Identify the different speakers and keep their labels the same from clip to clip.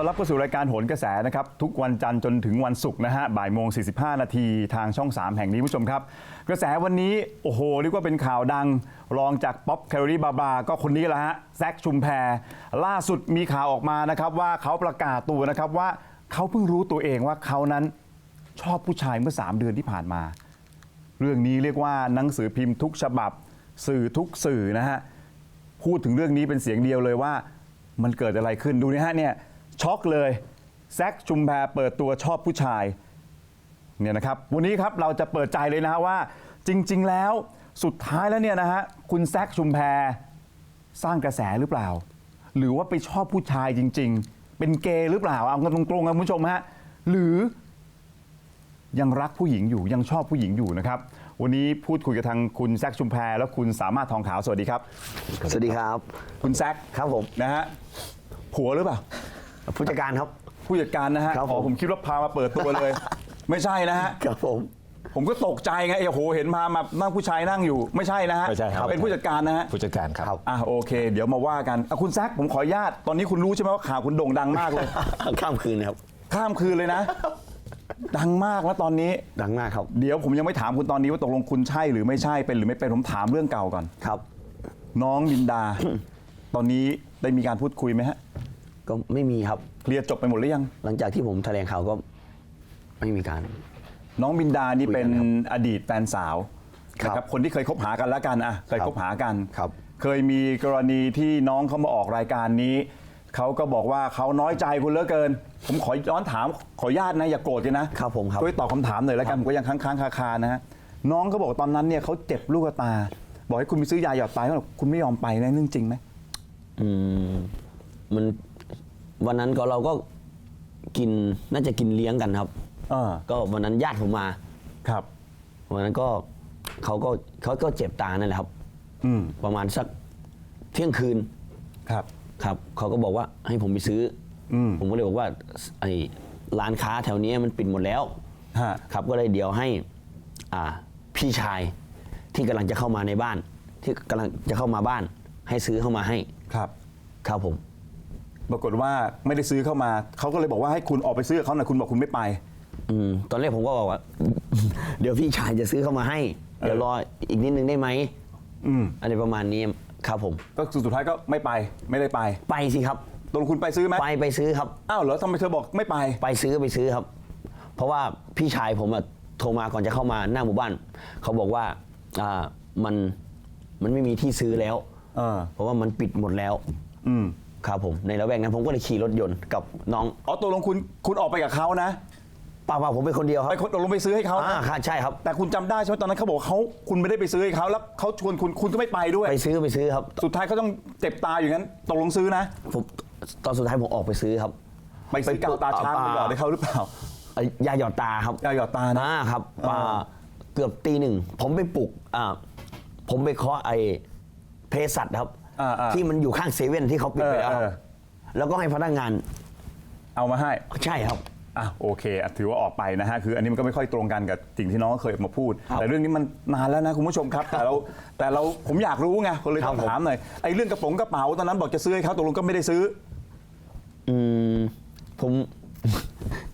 Speaker 1: ต้อนรับเข้าสู่รายการโหนกระแสนะครับ ทุกวันจันทร์จนถึงวันศุกร์นะฮะบ่ายโมง 45 นาทีทางช่อง 3 แห่งนี้คุณผู้ชมครับ กระแสวันนี้ โอ้โหเรียกว่าเป็นข่าวดัง รองจากป๊อปแคลอรี่บาบาก็คนนี้แหละฮะแซคชุมแพร ล่าสุดมีข่าวออกมานะครับ ว่าเขาประกาศตัวนะครับว่าเขาเพิ่งรู้ตัวเองว่าเขานั้นชอบผู้ชายเมื่อ 3 เดือนที่ผ่านมา เรื่องนี้เรียกว่าหนังสือพิมพ์ทุกฉบับ สื่อทุกสื่อนะฮะพูดถึงเรื่องนี้เป็นเสียงเดียวเลยว่า มันเกิดอะไรขึ้นดูนะฮะเนี่ย ช็อกเลยแซคชุมแพรเปิดตัวชอบผู้ชายเนี่ยนะครับวันนี้ครับเราจะเปิดใจเลยนะฮะว่าจริง ๆ แล้วสุดท้ายแล้วเนี่ยนะฮะคุณแซคชุมแพรสร้างกระแสหรือเปล่า หรือว่าไปชอบผู้ชายจริง ๆ เป็นเกย์หรือเปล่าเอากันตรงๆนะคุณผู้ชมฮะหรือยังรักผู้หญิงอยู่ยังชอบผู้หญิงอยู่นะครับ วันนี้พูดคุยกับทางคุณแซคชุมแพรและคุณสามารถทองขาวสวัสดีครับ
Speaker 2: สวัสดีครับ
Speaker 1: คุณแซค
Speaker 2: ครับผม
Speaker 1: นะฮะผัวหรือเปล่า
Speaker 2: ผู้จัดการครับ
Speaker 1: ผู้จัดการนะฮะ
Speaker 2: ครับผม
Speaker 1: อ๋อผมคิดว่าพามาเปิดตัวเลย ไม่ใช่นะฮะ
Speaker 2: ครับผม
Speaker 1: ผมก็ตกใจไงเอ้โหเห็นพามานั่งผู้ชายนั่งอยู่ไม่ใช่นะฮะ
Speaker 3: ไม่ใช่ครับ
Speaker 1: เป็นผู้จัดการนะฮะ
Speaker 3: ผู้จัดการครับ
Speaker 1: อะโอเค เดี๋ยวมาว่ากันอะคุณแซคผมขออนุญาตตอนนี้คุณรู้ใช่ไหมว่าข่าวคุณโด่งดังมากเลย
Speaker 2: ข้ามคืนครับ
Speaker 1: ข้ามคืนเลยนะ ดังมากแล้วตอนนี้
Speaker 2: ดังมากครับ
Speaker 1: เดี๋ยวผมยังไม่ถามคุณตอนนี้ว่าตกลงคุณใช่หรือไม่ใช่เป็นหรือไม่เป็นผมถามเรื่องเก่าก่อน
Speaker 2: ครับ
Speaker 1: น้องลินดา ตอนนี้ได้มีการพูดคุยไหมฮะ
Speaker 2: ก็ไม่มีครับ
Speaker 1: เคลียร์จบไปหมดหรือยัง
Speaker 2: หลังจากที่ผมแถลงข่าวก็ไม่มีการ
Speaker 1: น้องบินดานี่เป็น
Speaker 2: คุยกันครับ
Speaker 1: อดีตแฟนสาว
Speaker 2: ครับ
Speaker 1: นะครับคนที่เคยคบหากันแล้วกันอะเคย
Speaker 2: ครับ
Speaker 1: คบหากัน
Speaker 2: ครับ
Speaker 1: เคยมีกรณีที่น้องเขามาออกรายการนี้ เขาก็บอกว่าเขาน้อยใจคุณเหลือเกิน ผมขอย้อนถามขออนุญาตนะอย่าโกรธกันนะครับ
Speaker 2: ผมครับ
Speaker 1: ช่วยตอบคำถามหน่อยแล้วกันผมก็ยังค้างๆคาๆนะฮะน้องเขาบอกตอนนั้นเนี่ยเขาเจ็บลูกตา บอกให้คุณไปซื้อยาหยอดตาเขาบอกคุณไม่ยอมไปนะเรื่องจริงไหม
Speaker 2: อืมมัน วันนั้นก็เราก็กินน่าจะกินเลี้ยงกันครับ
Speaker 1: เออ
Speaker 2: ก็วันนั้นญาติผมมา
Speaker 1: ครับ
Speaker 2: วันนั้นก็เขาก็เขาก็เจ็บตานั่นแหละครับ
Speaker 1: อืม
Speaker 2: ประมาณสักเที่ยงคืน
Speaker 1: ครับ
Speaker 2: ครับเขาก็บอกว่าให้ผมไปซื้ออ
Speaker 1: ม
Speaker 2: ผมก็เลยบอกว่าไอ้ร้านค้าแถวนี้มันปิดหมดแล้ว
Speaker 1: ฮะ
Speaker 2: ครับก็เลยเดี๋ยวให้อ่าพี่ชายที่กำลังจะเข้ามาในบ้าน ที่กำลังจะเข้ามาบ้าน ให้ซื้อเข้ามาให้
Speaker 1: ครับ
Speaker 2: ครับผม
Speaker 1: ปรากฏว่าไม่ได้ซื้อเข้ามา เขาก็เลยบอกว่าให้คุณออกไปซื้อกับเขาหน่อยคุณบอกคุณไม่ไป
Speaker 2: อืมตอนแรกผมก็บอกว่า เดี๋ยวพี่ชายจะซื้อเข้ามาให้ เดี๋ยวรออีกนิดนึงได้ไหม
Speaker 1: อืม
Speaker 2: อะไรประมาณนี้ครับผม
Speaker 1: ก็สุดท้ายก็ไม่ไปไม่ได้ไป
Speaker 2: ไปสิครับ
Speaker 1: ตกลงคุณไปซื้อไหม
Speaker 2: ไปไปซื้อครับ
Speaker 1: อ้าวเหรอทำไมเธอบอกไม่ไป
Speaker 2: ไปซื้อไปซื้อครับ เพราะว่าพี่ชายผมอะโทรมาก่อนจะเข้ามาหน้าหมู่บ้าน เขาบอกว่าอ่ามันมันไม่มีที่ซื้อแล้ว
Speaker 1: เออ
Speaker 2: เพราะว่ามันปิดหมดแล้ว
Speaker 1: อืม
Speaker 2: ครับผมในระแวกนั้นผมก็เลยขี่รถยนต์กับน้อง
Speaker 1: อ๋อตกลงคุณคุณออกไปกับเขานะ
Speaker 2: ป้าป้าผมเป็นคนเดียวครับ
Speaker 1: ไปคนตกลงไปซื้อให้เขา
Speaker 2: อ่า
Speaker 1: นะ
Speaker 2: ค่ะใช่ครับ
Speaker 1: แต่คุณจำได้ใช่ไหมตอนนั้นเขาบอกเขาคุณไม่ได้ไปซื้อให้เขาแล้วเขาชวนคุณคุณก็ไม่ไปด้วย
Speaker 2: ไปซื้อไปซื้อครับ
Speaker 1: สุดท้ายเขาต้องเจ็บตาอยู่งั้นตกลงซื้อนะ
Speaker 2: ผมตอนสุดท้ายผมออกไปซื้อครับ
Speaker 1: ไปซื้อกาวตาช้างไปหยอดให้เขาหรือเปล่า
Speaker 2: เอ่อยาหยอดตาครับ
Speaker 1: ยาหยอดตานะ
Speaker 2: อ่าครับ
Speaker 1: อ่า
Speaker 2: อ่าเกือบตีหนึ่งผมไปปลุกอ่าผมไปเคาะไอ้เภสัชครับ
Speaker 1: อ่าอ่า
Speaker 2: ที่มันอยู่ข้างเซเว่นที่เขาปิดไปแล้วค
Speaker 1: เอ
Speaker 2: รั
Speaker 1: อเออ
Speaker 2: บแล้วก็ให้พนักงาน
Speaker 1: เอามาให้
Speaker 2: ใช่ครับ
Speaker 1: อะโอเคอะถือว่าออกไปนะฮะคืออันนี้มันก็ไม่ค่อยตรงกันกับสิ่งที่น้องเคยออกมาพูด
Speaker 2: ครับ
Speaker 1: แต่เรื่องนี้มันนานแล้วนะคุณผู้ชมครับ แต่เราแต่เราผมอยากรู้ไงก็เลย
Speaker 2: ครั
Speaker 1: ต้
Speaker 2: บ
Speaker 1: อง
Speaker 2: ผม
Speaker 1: ถามหน่อยไอ้เรื่องกระโป๋องกระเป๋าตอนนั้นบอกจะซื้อให้เขาตกลงก็ไม่ได้ซื้อ
Speaker 2: อืมผม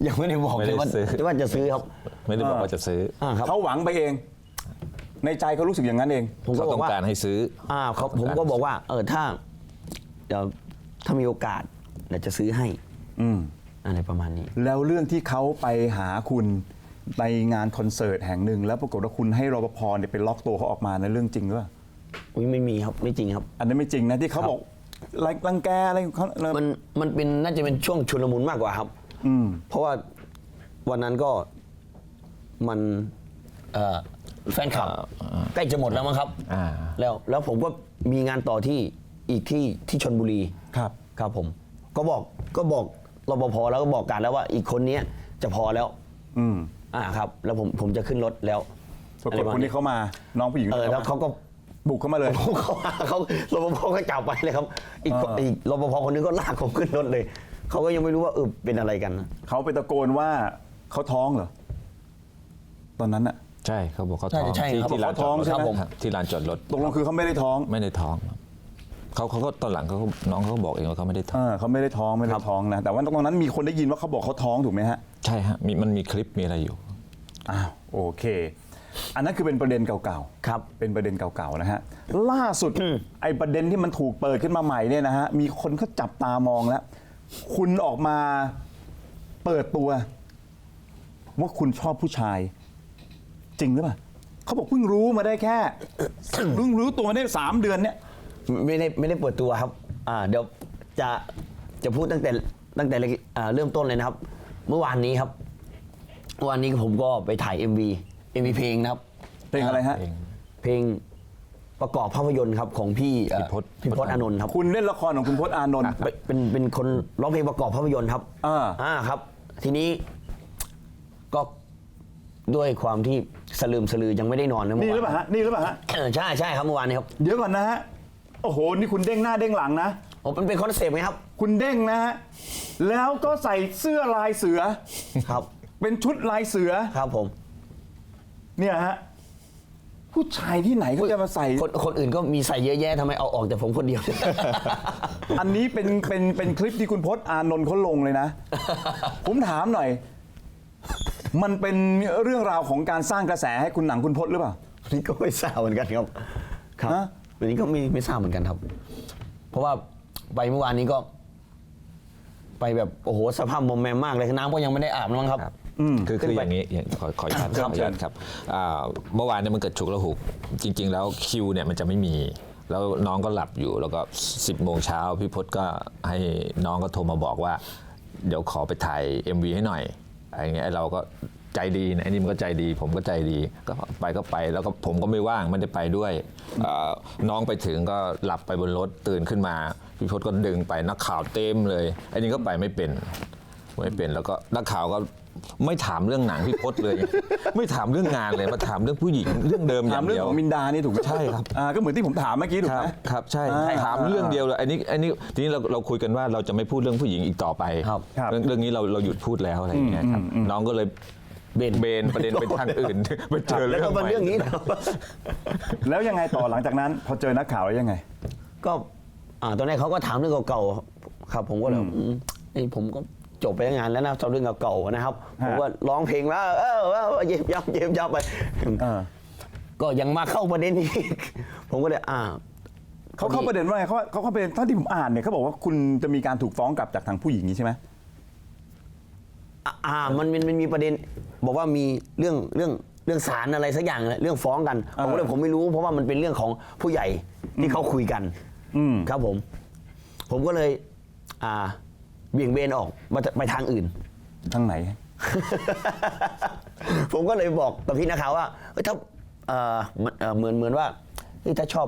Speaker 2: ยังไม่ได้บอก
Speaker 3: ไม่
Speaker 2: เล
Speaker 3: ได้
Speaker 2: ยว่า
Speaker 3: ซื้อ
Speaker 2: ว่าจะซื้อครับ
Speaker 3: ไม่ได้บอกว่าจะซื้อ
Speaker 2: อ่าครับ
Speaker 1: เขาหวังไปเอง ในใจเขารู้สึกอย่างนั้นเอง
Speaker 2: ผมก็
Speaker 3: เขา
Speaker 2: บอ
Speaker 3: ต้อกง
Speaker 2: ว่า
Speaker 3: การให้ซื้อ
Speaker 2: อ่าเขาผมก็บอกว่า เออถ้าเดี๋ยวถ้ามีโอกาสเดี๋ยวจะซื้อให้
Speaker 1: อืม
Speaker 2: อะไรประมาณนี้
Speaker 1: แล้วเรื่องที่เขาไปหาคุณในงานคอนเสิร์ตแห่งหนึ่ง แล้วปรากฏว่าคุณให้รปภเนี่ยไปล็อกตัวเขาออกมาในะเรื่องจริงหรือเปล่า
Speaker 2: อุ้ยไม่มีครับไม่จริงครับ
Speaker 1: อันนั้นไม่จริงนะที่เขา
Speaker 2: ครับ
Speaker 1: บอกรังแกอะไรของเขา
Speaker 2: มันมันเป็นน่าจะเป็นช่วงชุลมุนมากกว่าครับ
Speaker 1: อืม
Speaker 2: เพราะว่าวันนั้นก็มันเอ่อ แฟนคลับใกล้จะหมดแล้วมั้งครับ
Speaker 3: อ่า
Speaker 2: แล้วแล้วผมก็มีงานต่อที่อีกที่ที่ชนบุรี
Speaker 1: ครับ
Speaker 2: ครับผม ก็บอกก็บอกรปภแล้วก็บอกการแล้วว่าอีกคนเนี้ยจะพอแล้ว
Speaker 1: อืม
Speaker 2: อ่าครับ แล้วผมผมจะขึ้นรถแล้ว
Speaker 1: ปรากฏคนที่เขามาน้องผู้หญิง
Speaker 2: เออแล้วเขาก็
Speaker 1: บุกเข้ามาเลย
Speaker 2: ผมเขาเขารปภก็จับไปเลยครับ อีกคน
Speaker 1: อ่า
Speaker 2: อีกรปภคนนึงก็ลากผมขึ้นรถเลยเขาก็ยังไม่รู้ว่าเออเป็นอะไรกันนะ
Speaker 1: เขาไปตะโกนว่าเขาท้องเหรอตอนนั้นอะ
Speaker 3: ใช่เขาบอกเขา
Speaker 2: ใช่
Speaker 3: ท้อง
Speaker 2: ใช่
Speaker 3: ที่
Speaker 2: ครับ
Speaker 3: ที่ลานจอดรถ
Speaker 1: เขาท้องใช่ไหม
Speaker 3: ครับที่ลานจอดรถ
Speaker 1: ตกลงคือเขาไม่ได้ท้อง
Speaker 3: ไม่ได้ท้องครับเขาเขาก็ตอนหลังเขาก็น้องเขาก็บอกเองว่าเขาไม่ได้
Speaker 1: เอ
Speaker 3: ท้อง
Speaker 1: อเขาไม่ได้ท้องไม่ได้ท้องนะ แต่ว่าตรงนั้นมีคนได้ยินว่าเขาบอกเขาท้องถูกไหมฮะ
Speaker 3: ใช่ฮะมีมันมีคลิปมีอะไรอยู่
Speaker 1: อ้าวโอเค อันนั้นคือเป็นประเด็นเก่าๆ
Speaker 2: ครับ
Speaker 1: เป็นประเด็นเก่าๆนะฮะ ล่าสุดไอ้ประเด็นที่มันถูกเปิดขึ้นมาใหม่เนี่ยนะฮะ มีคนเขาจับตามองแล้ว คุณออกมาเปิดตัว ว่าคุณชอบผู้ชาย จริงหรือเปล่าเขาบอกเพิ่งรู้มาได้แค่ เพิ่งรู้ตัวมาได้สามเดือนเนี่ย
Speaker 2: ไม่ได้ไม่ได้เปิดตัวครับ อ่า เดี๋ยวจะจะพูดตั้งแต่ตั้งแต่อ่าเริ่มต้นเลยนะครับ เมื่อวานนี้ครับเมื่อวานนี้ผมก็ไปถ่าย MV MV เพลงนะครับ
Speaker 1: เพลงอะไรฮะ
Speaker 3: เอง
Speaker 2: เพลงประกอบภาพยนตร์ครับของพี่เอ่อ
Speaker 3: พี่พศ
Speaker 2: พี่พศอานนท์ครับ
Speaker 1: คุณเล่นละครของคุณพจน์อานนท์
Speaker 2: เป็นเป็นเป็นคนร้องเพลงประกอบภาพยนตร์ครับ
Speaker 1: อ่า
Speaker 2: อ่าครับ ทีนี้ก็ ด้วยความที่สลืมสลือยังไม่ได้นอนนะ
Speaker 1: นี่หรือเป
Speaker 2: เมื่อวาน
Speaker 1: ล่าฮะนี่หรือเปล่าฮะ
Speaker 2: เออใช่ใช่ครับเมื่อวานนี้ครับ
Speaker 1: เดี๋ยวก่อนนะฮะโอ้โหนี่คุณเด้งหน้าเด้งหลังนะ
Speaker 2: ผมเป็นเป็นคอนเซปต์ไงครับ
Speaker 1: คุณเด้งนะฮะแล้วก็ใส่เสื้อลายเสือ
Speaker 2: ครับ
Speaker 1: เป็นชุดลายเสือ
Speaker 2: ครับผม
Speaker 1: เนี่ยฮะผู้ชายที่ไหนเขาจะมาใส่
Speaker 2: คนคนอื่นก็มีใส่เยอะแยะทำไมเอาออกแต่ผมคนเดียว
Speaker 1: อันนี้เป็นเป็นเป็นคลิปที่คุณพจน์อานนท์เขาลงเลยนะ ผมถามหน่อย มันเป็นเรื่องราวของการสร้างกระแสให้คุณหนังคุณพจน์หรือเปล่า
Speaker 2: วันนี้ก็ไม่ทราบเหมือนกันครับ ครับ
Speaker 1: ฮะ
Speaker 2: วันนี้ก็ไม่ไม่ทราบเหมือนกันครับ เพราะว่าไปเมื่อวานนี้ก็ ไปแบบโอ้โหสภาพมอมแมมมากเลยน้ำก็ยังไม่ได้อาบนะมั้งครับ
Speaker 3: คือ
Speaker 2: ขึ้
Speaker 3: คื
Speaker 2: น
Speaker 3: อ
Speaker 2: ไป
Speaker 3: อย่างนี้อย่างขอขออนุญาต
Speaker 1: ครับ
Speaker 3: ขออนุญาตครับอ่าเมื่อวานเนี่ยมันเกิดฉุกละหุก จริง ๆ แล้วคิวเนี่ยมันจะไม่มี แล้วน้องก็หลับอยู่ แล้วก็ 10โมงเช้าพี่พศก็ให้น้องก็โทรมาบอกว่า เดี๋ยวขอไปถ่าย MV ให้หน่อยอะ ไอ้เงี้ยไอ้เราก็ใจดีนะไอ้นี่มันก็ใจดี ผมก็ใจดีก็ไปก็ไปแล้วก็ผมก็ไม่ว่างไม่ได้ไปด้วยอ่าน้องไปถึงก็หลับไปบนรถตื่นขึ้นมาพี่พศก็ดึงไปนักข่าวเต็มเลยไอ้นี่ก็ไปไม่เป็นไม่เป็นแล้วก็นักข่าวก็ ไม่ถามเรื่องหนังพี่พศเลย ไม่ถามเรื่องงานเลยมาถามเรื่องผู้หญิงเรื่องเดิมอ
Speaker 1: ถา
Speaker 3: ย่ามง
Speaker 1: เรื่อง
Speaker 3: เดียว
Speaker 1: ของมินดานี่ถูกไหม
Speaker 3: ใช่ครับ
Speaker 1: อ่าก็เหมือนที่ผมถามเมื่อกี้ถูก
Speaker 3: ครั
Speaker 1: ไห
Speaker 3: บ
Speaker 1: ม
Speaker 3: ครับใช่
Speaker 1: อ่า
Speaker 3: ถามเรื่องเดียวเลยอันนี้อันนี้ทีนี้เราเราคุยกันว่าเราจะไม่พูดเรื่องผู้หญิงอีกต่อไป
Speaker 2: ครับ
Speaker 1: ครับ
Speaker 3: เรื่องเรื่องนี้เราเราหยุดพูดแล้วอะไรอย่างเงี้ยครับน้องก็เลย
Speaker 2: เบน
Speaker 3: เบนประเด็นไปทางอื่น ไปเจอ
Speaker 2: แล้ว
Speaker 3: เรื่อ
Speaker 2: ก็
Speaker 3: ง
Speaker 2: มา
Speaker 3: ใหม่
Speaker 2: เรื่องนี้นะครับ
Speaker 1: แล้วยังไงต่อหลังจากนั้น พอเจอนักข่าวแล้วยังไง
Speaker 2: ก็อ่าตอนแรกเขาก็ถามเรื่องเก่าๆครับผมก็เลยอืมไอ้ยผมก็ จบไปตั้งงานแล้วนะจำเรื่องเก่าๆนะครับ
Speaker 1: ฮะ
Speaker 2: ผมก็ร้องเพลงว่าเออเออเออเย็บยับเย็บยับไป
Speaker 1: เออ
Speaker 2: ก็ยังมาเข้าประเด็นนี้ ผมก็เลยอ่า
Speaker 1: เขาเข้าประเด็นว่าไงเขาเขาเข้าประเด็นเท่าที่ผมอ่านเนี่ยเขาบอกว่าคุณจะมีการถูกฟ้องกลับจากทางผู้หญิงนี้ใช่ไหม
Speaker 2: อ่าอ่ามันมันมันมีประเด็น บอกว่ามีเรื่องเรื่องเรื่องศาลอะไรสักอย่างนะเรื่องฟ้องกันผมก็เลยผมไม่รู้ เพราะว่ามันเป็นเรื่องของผู้ใหญ่ที่เขาคุยกัน
Speaker 1: อืม
Speaker 2: ครับผม ผมก็เลย อ่า เบี่ยงเบนออกมาไปทางอื่น
Speaker 1: ทางไหน
Speaker 2: ผมก็เลยบอกกับพี่นักข่าวว่าเอ้ยถ้าเอ่อมันเอ่อเหมือนเหมือนว่าเฮ้ยถ้าชอบ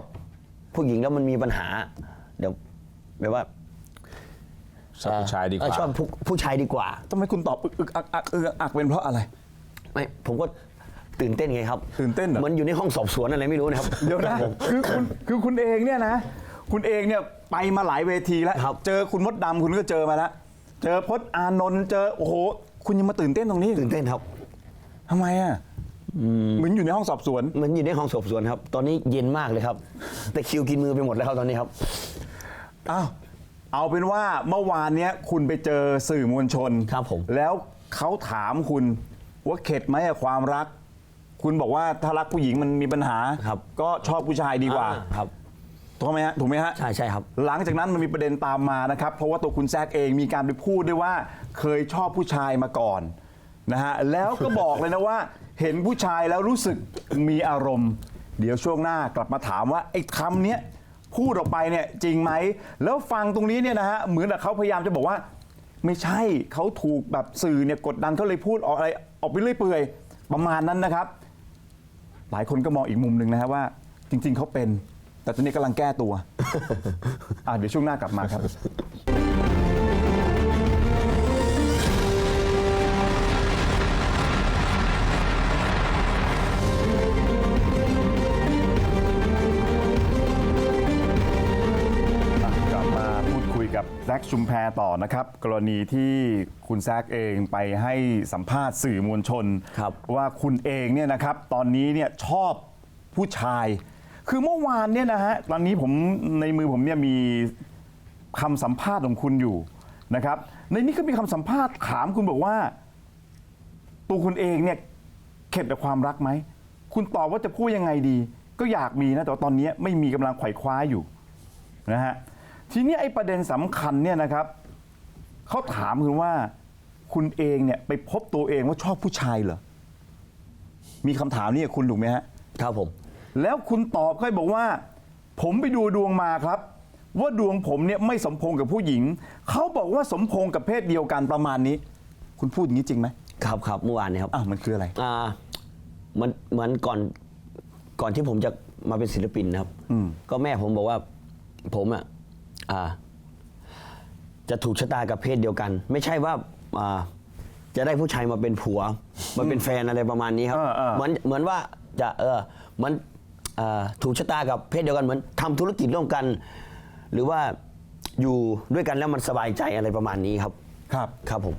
Speaker 2: ผู้หญิงแล้วมันมีปัญหา เดี๋ยวแบบว่า
Speaker 3: ชอบผู้ชายดีก
Speaker 2: เออ
Speaker 3: ว่า
Speaker 2: ชอบผู้ผู้ชายดีกว่า
Speaker 1: ทำไมคุณตอบอึกอึกอักอักอึกอักอักเป็นเพราะอะไร
Speaker 2: ไม่ผมก็ตื่นเต้นไงครับ
Speaker 1: ตื่นเต้นเหรอ
Speaker 2: เหมือนอยู่ในห้องสอบสวนอะไรไม่รู้นะครับ
Speaker 1: เดี๋ยวนะ คือคุณคือคุณเองเนี่ยนะ คุณเองเนี่ยไปมาหลายเวทีแล้ว
Speaker 2: ครับ
Speaker 1: เจอคุณมดดำคุณก็เจอมาแล้ว เจอพจน์อานนท์เจอโอ้โห คุณยังมาตื่นเต้นตรงนี้
Speaker 2: ตื่นเต้นครับ
Speaker 1: ทำไมอะเหมือนอยู่ในห้องสอบสวน
Speaker 2: เหมันอยู่ในห้องสอบสวนครับ ตอนนี้เย็นมากเลยครับ แต่คิวกินมือไปหมดแล้วครับตอนนี้ครับ
Speaker 1: อ้าวเอาเป็นว่าเมื่อวานเนี้ยคุณไปเจอสื่อมวลชน
Speaker 2: ครับผม
Speaker 1: แล้วเขาถามคุณว่าเข็ดไหมอะความรัก คุณบอกว่าถ้ารักผู้หญิงมันมีปัญหา
Speaker 2: ครับ
Speaker 1: ก็ชอบผู้ชายดีกว่า
Speaker 2: อ่ครับ
Speaker 1: ถูกไหมฮะถูกไหมฮะ
Speaker 2: ใช่ใช่ครับ
Speaker 1: หลังจากนั้นมันมีประเด็นตามมานะครับ เพราะว่าตัวคุณแซกเองมีการไปพูดด้วยว่า เคยชอบผู้ชายมาก่อนนะฮะแล้วก็บอกเลยนะว่า เห็นผู้ชายแล้วรู้สึกมีอารมณ์ เดี๋ยวช่วงหน้ากลับมาถามว่าไอ้คำเนี้ยพูดออกไปเนี่ยจริงไหม แล้วฟังตรงนี้เนี่ยนะฮะเหมือนกับเขาพยายามจะบอกว่า ไม่ใช่เขาถูกแบบสื่อเนี่ยกดดันเขาเลยพูดออกอะไรออกไปเรื่อยเปื่อยประมาณนั้นนะครับ หลายคนก็มองอีกมุมหนึ่งนะฮะว่า จริง ๆเขาเป็น แต่ตอนนี้กำลังแก้ตัว อะเดี๋ยวช่วงหน้ากลับมาครับ กลับมาพูดคุยกับแซคชุมแพรต่อนะครับ กรณีที่คุณแซคเองไปให้สัมภาษณ์สื่อมวลชน
Speaker 2: ครับ
Speaker 1: ว่าคุณเองเนี่ยนะครับ ตอนนี้เนี่ยชอบผู้ชาย คือเมื่อวานเนี่ยนะฮะตอนนี้ผมในมือผมเนี่ยมีคำสัมภาษณ์ของคุณอยู่นะครับ ในนี้ก็มีคำสัมภาษณ์ถามคุณบอกว่า ตัวคุณเองเนี่ยเข็ดกับความรักไหม คุณตอบว่าจะพูดยังไงดี ก็อยากมีนะ แต่ว่าตอนนี้ไม่มีกำลังไขว่คว้าอยู่นะฮะทีนี้ไอ้ประเด็นสำคัญเนี่ยนะครับเขาถามคุณว่าคุณเองเนี่ยไปพบตัวเองว่าชอบผู้ชายเหรอมีคำถามนี้กับคุณถูกไหมฮะ
Speaker 2: ครับผม
Speaker 1: แล้วคุณตอบค่อยบอกว่า ผมไปดูดวงมาครับ ว่าดวงผมเนี่ยไม่สมพงษ์กับผู้หญิง เขาบอกว่าสมพงษ์กับเพศเดียวกันประมาณนี้ คุณพูดอย่างนี้จริงไหม
Speaker 2: ครับครับเมื่อวานนี้ครับ
Speaker 1: อ้าวมันคืออะไร
Speaker 2: อ่ามันเหมือนก่อนก่อนที่ผมจะมาเป็นศิลปินนะครับ
Speaker 1: อืม
Speaker 2: ก็แม่ผมบอกว่าผมอะอ่า จะถูกชะตากับเพศเดียวกัน ไม่ใช่ว่าอ่าจะได้ผู้ชายมาเป็นผัว มาเป็นแฟนอะไรประมาณนี้ครับ
Speaker 1: เออเออ
Speaker 2: เหมือนเหมือนว่าจะเออเหมือนอ่า ถูกชะตากับเพศเดียวกันเหมือนทำธุรกิจร่วมกัน หรือว่าอยู่ด้วยกันแล้วมันสบายใจอะไรประมาณนี้ครับ
Speaker 1: ครับ
Speaker 2: ครับผม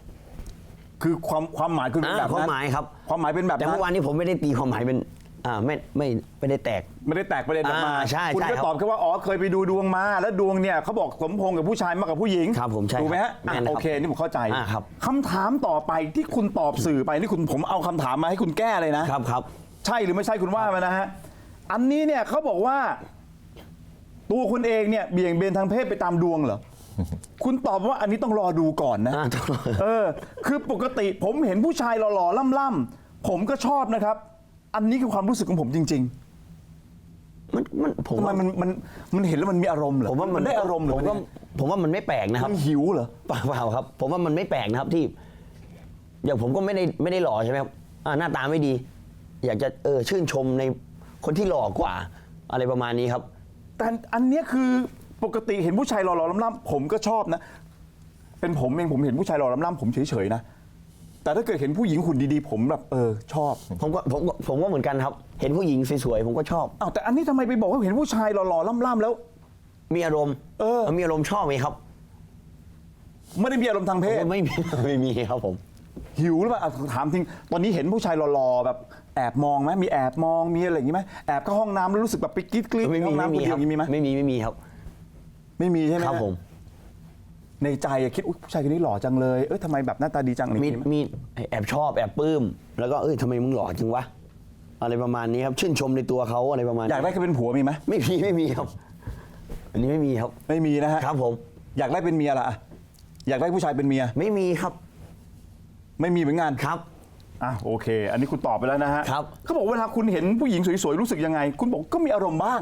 Speaker 1: คือความความหมายคือเป็น
Speaker 2: อ่า
Speaker 1: แบบนั้น
Speaker 2: ความหมายครับ
Speaker 1: ความหมายเป็นแบบ
Speaker 2: แต่
Speaker 1: นั้น
Speaker 2: เมื่อวานนี้ผมไม่ได้ตีความหมายเป็นอ่าไม่ไม่ไม่ได้แตก
Speaker 1: ไม่ได้แตกประเด็นออกมา
Speaker 2: อ่าใช่
Speaker 1: คุณ
Speaker 2: ใช่
Speaker 1: ก็
Speaker 2: ครับ
Speaker 1: ตอบแค่ว่าอ๋อเคยไปดูดวงมา แล้วดวงเนี่ยเขาบอกสมพงษ์กับผู้ชายมากกว่าผู้หญิง
Speaker 2: ครับผมใช่
Speaker 1: ถูกไหมฮะ
Speaker 2: ครับ
Speaker 1: อะ
Speaker 2: แม่นครับ
Speaker 1: โอเคนี่ผมเข้าใจ
Speaker 2: อ่าครับ
Speaker 1: คำถามต่อไปที่คุณตอบสื่อไปนี่คุณผมเอาคำถามมาให้คุณแก้เลยนะ
Speaker 2: ครับครับ
Speaker 1: ใช่หรือไม่ใช่คุณว่ามานะฮะ อันนี้เนี่ยเขาบอกว่า ตัวคุณเองเนี่ยเบี่ยงเบนทางเพศไปตามดวงเหรอ คุณตอบว่าอันนี้ต้องรอดูก่อนนะ
Speaker 2: อ่าต้องรอ
Speaker 1: เออ คือปกติผมเห็นผู้ชายหล่อๆล่ำๆผมก็ชอบนะครับ อันนี้คือความรู้สึกของผมจริง
Speaker 2: มันมันผ
Speaker 1: ๆ
Speaker 2: ม
Speaker 1: ทำไม
Speaker 2: ว่า
Speaker 1: มันมันมันเห็นแล้วมันมีอารมณ์เหรอ
Speaker 2: ผมว่ามัน
Speaker 1: ได้อารมณ์เหรอ
Speaker 2: ผมว่าผมว่ามันไม่แปลกนะครับ
Speaker 1: มันหิวเหรอ
Speaker 2: เปล่าเปล่าครับ ผมว่ามันไม่แปลกนะครับที่ อย่างผมก็ไม่ได้ไม่ได้หล่อใช่ไหมครับอ่าหน้าตาไม่ดี อยากจะเออชื่นชมใน คนที่หล่อกว่าอะไรประมาณนี้ครับ
Speaker 1: แต่อันเนี้ยคือปกติเห็นผู้ชายหล่อๆล่ำๆผมก็ชอบนะ เป็นผมเองผมเห็นผู้ชายหล่อล่ำๆผมเฉยๆนะแต่ถ้าเกิดเห็นผู้หญิงหุ่นดีๆ ผมแบบเออชอบ
Speaker 2: ผมก็ผมก็ผมก็เหมือนกันครับ เห็นผู้หญิงสวยๆผมก็ชอบ
Speaker 1: อ้าวแต่อันนี้ทำไมไปบอกว่าเห็นผู้ชายหล่อๆล่ำๆแล้ว
Speaker 2: มีอารมณ์
Speaker 1: เออ
Speaker 2: มีอารมณ์ชอบไหมครับ
Speaker 1: ไม่ได้มีอารมณ์ทางเพ
Speaker 2: ผม
Speaker 1: ศ
Speaker 2: ว่าไม่มี ไม่มีครับผม
Speaker 1: หิวหรือเปล่าอะถามจริงตอนนี้เห็นผู้ชายหล่อๆแบบ แอบมองไหมมีแอบมองมีอะไรอย่างงี้ไหมแอบเข้าห้องน้ำแล้วรู้สึกแบบไปกรี๊ดกรี๊ด
Speaker 2: ไม่
Speaker 1: ใน
Speaker 2: มี
Speaker 1: ห้อง
Speaker 2: ไม่
Speaker 1: น้ำค
Speaker 2: มี
Speaker 1: นเดี
Speaker 2: ค
Speaker 1: ยว
Speaker 2: รับ
Speaker 1: อย่างงี้มีไหม
Speaker 2: ไม่มีไม่มีครับ
Speaker 1: ไม่มีใช่ไหม
Speaker 2: ครับ
Speaker 1: ฮะ
Speaker 2: ผม
Speaker 1: ในใจอะคิดอุ๊ยผู้ชายคนนี้หล่อจังเลยเอ้ยทำไมแบบหน้าตาดีจังอะไรอย่าง
Speaker 2: มี
Speaker 1: งี้ไหม
Speaker 2: มีแอบชอบแอบปลื้ม แล้วก็เอ้ยทำไมมึงหล่อจริงวะ อะไรประมาณนี้ครับ ชื่นชมในตัวเขาอะไรประมาณ
Speaker 1: อยากได้ก็เป็นผัวมีไหม
Speaker 2: ไม่มีไม่มีครับ อันนี้ไม่มีครับ
Speaker 1: ไม่มีนะฮะ
Speaker 2: ครับผม
Speaker 1: อยากได้เป็นเมียละอะอยากได้ผู้ชายเป็นเมีย
Speaker 2: ไม่มีครับ
Speaker 1: ไม่มีเหมือนกัน
Speaker 2: ครับ
Speaker 1: อะโอเค อันนี้คุณตอบไปแล้วนะฮะ
Speaker 2: ครับ
Speaker 1: เขาบอกเวลาคุณเห็นผู้หญิงสวยๆรู้สึกยังไง คุณบอกก็มีอารมณ์บ้าง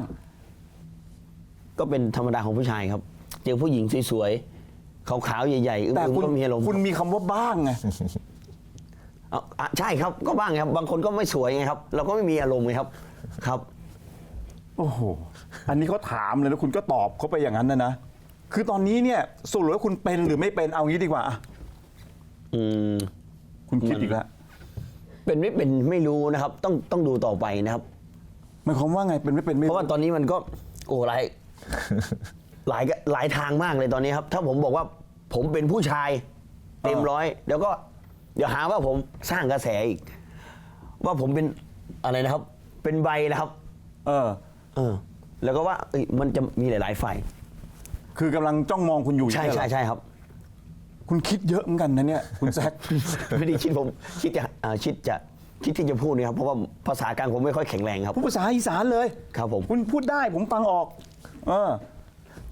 Speaker 2: ก็เป็นธรรมดาของผู้ชายครับ เจอผู้หญิงสวยๆขาวๆใหญ่ๆอึ้
Speaker 1: แต่
Speaker 2: ง
Speaker 1: คุณ
Speaker 2: ๆก็มีอารมณ์
Speaker 1: คุณมีคำว่าบ้างไง
Speaker 2: เอาอะใช่ครับก็บ้างครับ บางคนก็ไม่สวยไงครับ เราก็ไม่มีอารมณ์ไงครับครับ
Speaker 1: โอ้โหอันนี้เขาถามเลยแล้วคุณก็ตอบเขาไปอย่างนั้นนะนะคือตอนนี้เนี่ยสรุปว่าคุณเป็นหรือไม่เป็นเอางี้ดีกว่าอะ
Speaker 2: อืม
Speaker 1: คุณคิดอีกแล้ว
Speaker 2: เป็นไม่เป็นไม่รู้นะครับ ต้องต้องดูต่อไปนะครับ
Speaker 1: หมายความว่าไงเป็นไม่เป็นไม่
Speaker 2: เพราะว่าตอนนี้มันก็โอ้หลาย หลายหลายทางมากเลยตอนนี้ครับ ถ้าผมบอกว่าผมเป็นผู้ชายเต็มร้อยเดี๋ยวก็เดี๋ยวหาว่าผมสร้างกระแสอีก ว่าผมเป็นอะไรนะครับ เป็นใบนะครับ
Speaker 1: เออ
Speaker 2: เออ แล้วก็ว่าเอ้ยมันจะมีหลาย ๆ ฝ่าย
Speaker 1: คือกำลังจ้องมองคุณอยู่
Speaker 2: ใช่
Speaker 1: อย่าง
Speaker 2: ใช่
Speaker 1: เงี้ยเหรอ
Speaker 2: ใช่ครับ
Speaker 1: คุณคิดเยอะเหมือนกันนะเนี่ย คุณแซค
Speaker 2: ไม่ได้คิดผมคิดจะอ่าคิดจะคิดที่จะพูดนี่ครับเพราะว่าภาษากลางผมไม่ค่อยแข็งแรงครับ
Speaker 1: พูดภาษาอีสานเลย
Speaker 2: ครับผม
Speaker 1: คุณพูดได้ผมฟังออก เออ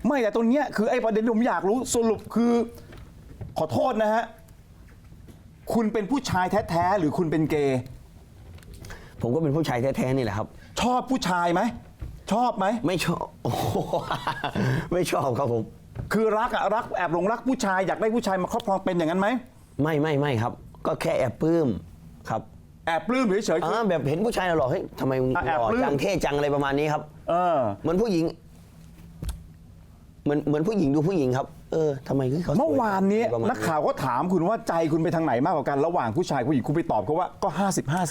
Speaker 1: ไม่แต่ตรงเนี้ยคือไอ้ประเด็นที่ผมอยากรู้สรุปคือ ขอโทษนะฮะ คุณเป็นผู้ชายแท้ๆ หรือคุณเป็นเกย์
Speaker 2: ผมก็เป็นผู้ชายแท้ๆนี่แหละครับ
Speaker 1: ชอบผู้ชายไหม ชอบไหม
Speaker 2: ไม่ชอบโอ้โห ไม่ชอบครับผม
Speaker 1: คือรักอะรักแอบหลงรักผู้ชายอยากได้ผู้ชายมาครอบครองเป็นอย่างนั้นไหม
Speaker 2: ไม่ไม่ไม่ครับ ก็แค่แอบปลื้มครับ
Speaker 1: แอบปลื้มเฉยๆคือ
Speaker 2: อ่าแบบเห็นผู้ชายหล่อเฮ้ยทำไมมึง
Speaker 1: อะแอบ
Speaker 2: หล่อ
Speaker 1: ปลื้ม
Speaker 2: จังเท่จังอะไรประมาณนี้ครับ
Speaker 1: เออ
Speaker 2: เหมือนผู้หญิง เหมือนเหมือนผู้หญิงดูผู้หญิงครับ เออทำไมคือเขาสย
Speaker 1: เมื่อวานนี้
Speaker 2: ประมาณ
Speaker 1: นักข่าวก็ถามคุณว่าใจคุณไปทางไหนมากกว่ากันระหว่างผู้ชายผู้หญิงคุณไปตอบเขาว่าก็ 50
Speaker 2: ห้าสิบห้า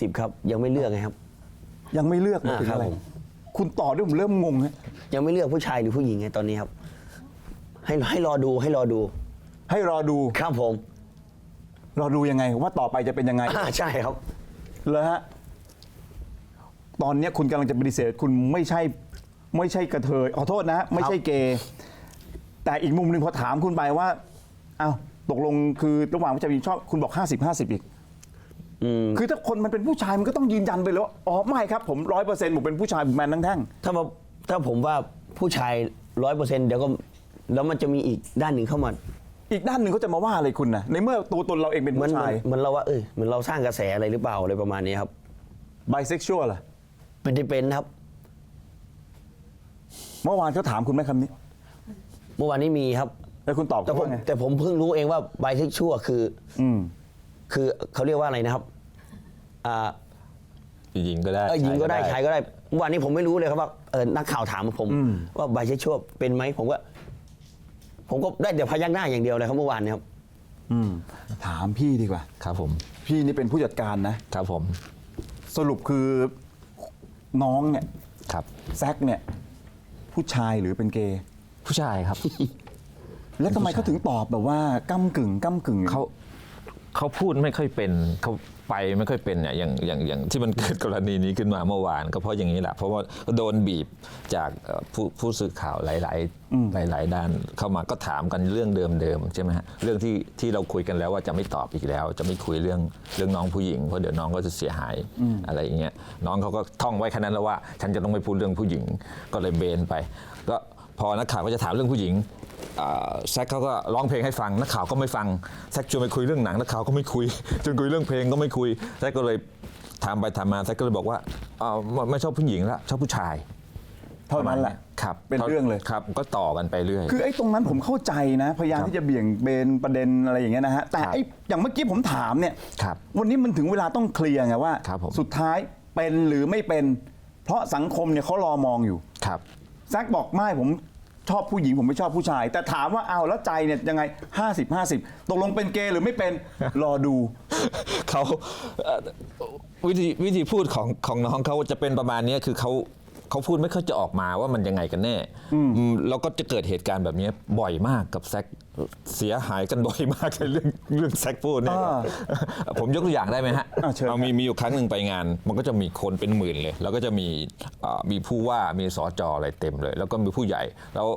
Speaker 2: สิบครับ ยังไม่เลือกไงครับ
Speaker 1: 50 ยังไม่เลือกเลย
Speaker 2: อ่า
Speaker 1: ถึง
Speaker 2: ครับ
Speaker 1: อะไร
Speaker 2: ผม
Speaker 1: คุณตอบด้วยผมเริ่มงงฮะ
Speaker 2: ยังไม่เลือกผู้ชายหรือผู้หญิงไงตอนนี้ครับ ให้ให้รอดูให้รอดู
Speaker 1: ให้รอดู
Speaker 2: ครับผม
Speaker 1: รอดูยังไง ว่าต่อไปจะเป็นยังไง
Speaker 2: อ่าใช่ครับ
Speaker 1: เลยฮะตอนเนี้ยคุณกำลังจะปฏิเสธคุณไม่ใช่ไม่ใช่กระเทยขอโทษนะไม่ใช่เกย์แต่อีกมุมหนึ่งพอถามคุณไปว่าอ้าวตกลงคือระหว่างผู้ชายผู้หญิงชอบคุณบอก 50 50 อีก
Speaker 2: อืม
Speaker 1: คือถ้าคนมันเป็นผู้ชายมันก็ต้องยืนยันไปเลยว่าอ๋อไม่ครับผมร้อยเปอร์เซ็นต์ผมเป็นผู้ชายผมแมนทั้งแท่ง
Speaker 2: ถ้ามาถ้าผมว่าผู้ชายร้อยเปอร์เซ็นต์เดี๋ยวก็ แล้วมันจะมีอีกด้านหนึ่งเข้ามา
Speaker 1: อีกด้านหนึ่งเขาจะมาว่าอะไรคุณนะในเมื่อตัวตนเราเองเป็น
Speaker 2: เหมือน
Speaker 1: ผู้ชาย
Speaker 2: เหมือนเราว่าเอ้ยเหมือนเราสร้างกระแสอะไรหรือเปล่าอะไรประมาณนี้ครับ
Speaker 1: ไบเซ็กชวลล่ะ
Speaker 2: เป็นที่เป็นครับ
Speaker 1: เมื่อวานเขาถามคุณไหมคำนี้
Speaker 2: เมื่อวานนี้มีครับ
Speaker 1: แล้วคุณตอบ
Speaker 2: แต่
Speaker 1: เขา
Speaker 2: ผม
Speaker 1: ว่าไง
Speaker 2: แต่ผมเพิ่งรู้เองว่าไบเซ็กชวลคือ
Speaker 1: อืม
Speaker 2: คือเขาเรียกว่าอะไรนะครับอ่า
Speaker 3: หญิงก็ได้
Speaker 2: เออหญิงก็ได้
Speaker 3: ชา
Speaker 2: ชายก็ได้เมื่อวานนี้ผมไม่รู้เลยครับว่าเออนักข่าวถามผม
Speaker 1: อืม
Speaker 2: ว่าไบเซ็กชวลเป็นไหมผมก็ ผมก็ได้แต่พยักหน้าอย่างเดียวเลยครับเมื่อวานเนี้ครับ
Speaker 1: อืมถามพี่ดีกว่า
Speaker 3: ครับผม
Speaker 1: พี่นี่เป็นผู้จัดการนะ
Speaker 3: ครับผม
Speaker 1: สรุปคือน้องเนี่ย
Speaker 3: ครับ
Speaker 1: แซกเนี่ย ผู้ชายหรือเป็นเกย์
Speaker 3: ผู้ชายครับ
Speaker 1: แล้วทำไมเขาถึงตอบแบบว่าก้ากึ่งก้ากึ่ง
Speaker 3: เขา เขาพูดไม่ค่อยเป็นเขาไปไม่ค่อยเป็นเนี่ยอย่างอย่างอย่างที่มันเกิดกรณีนี้ขึ้นมาเมื่อวาน ก็เพราะอย่างนี้แหละเพราะว่าโดนบีบจากเอ่อผู้ผู้สื่อข่าวหลาย ๆ หลาย ๆ ด้านเข้ามาก็ถามกันเรื่องเดิมๆใช่ไหมฮะเรื่องที่ที่เราคุยกันแล้วว่าจะไม่ตอบอีกแล้ว จะไม่คุยเรื่องเรื่องน้องผู้หญิงเพราะเดี๋ยวน้องก็จะเสียหายอะไรอย่างเงี้ยน้องเขาก็ท่องไว้แค่นั้นแล้วว่า ฉันจะต้องไม่พูดเรื่องผู้หญิงก็เลยเบนไป ก็ พอนักข่าวก็จะถามเรื่องผู้หญิงอ่าแซคเขาก็ร้องเพลงให้ฟังนักข่าวก็ไม่ฟังแซคชวนไปคุยเรื่องหนังนักข่าวก็ไม่คุยจนคุยเรื่องเพลงก็ไม่คุยแซคก็เลยถามไปถามมาแซคก็เลยบอกว่าอ่าไม่ไม่ชอบผู้หญิงละชอบผู้ชาย
Speaker 1: เท่านั้นแหละ
Speaker 3: ครับ
Speaker 1: เป็นเรื่องเลย
Speaker 3: ครับก็ต่อกันไปเรื่อย
Speaker 1: คือไอ้ตรงนั้นผมเข้าใจนะ พยายาม
Speaker 3: ครับ
Speaker 1: ที่จะเบี่ยงเบนประเด็นอะไรอย่างเงี้ยนะฮะแต่
Speaker 3: ครับ
Speaker 1: ไอ้อย่างเมื่อกี้ผมถามเนี่ย
Speaker 3: ครับ
Speaker 1: วันนี้มันถึงเวลาต้องเคลียร์ไงว่า
Speaker 3: ครับผม
Speaker 1: สุดท้ายเป็นหรือไม่เป็น เพราะสังคมเนี่ยเขารอมองอยู่
Speaker 3: ครับ
Speaker 1: แซกบอกไม่ผมชอบผู้หญิงผมไม่ชอบผู้ชาย แต่ถามว่าเอาแล้วใจเนี่ยยังไง 50 50 ตกลงเป็นเกย์หรือไม่เป็นรอดู
Speaker 3: เขาเอ่อวิธีวิธีพูดของของน้องเขาจะเป็นประมาณนี้คือเขา เขาพูดไม่ค่อยจะออกมาว่ามันยังไงกันแน่อืมแล้วก็จะเกิดเหตุการณ์แบบนี้บ่อยมากกับแซกเสียหายกันบ่อยมากในเรื่องเรื่องแซกพูดเนี่ย
Speaker 1: อ่า
Speaker 3: ผมยกตัวอย่างได้ไหมฮะ
Speaker 1: อ่าเชิญ
Speaker 3: เอามีมีอยู่ครั้งหนึ่งไปงาน มันก็จะมีคนเป็นหมื่นเลย แล้วก็จะมีเอ่อมีผู้ว่ามีสจอะไรเต็มเลย แล้วก็มีผู้ใหญ่ แล้ว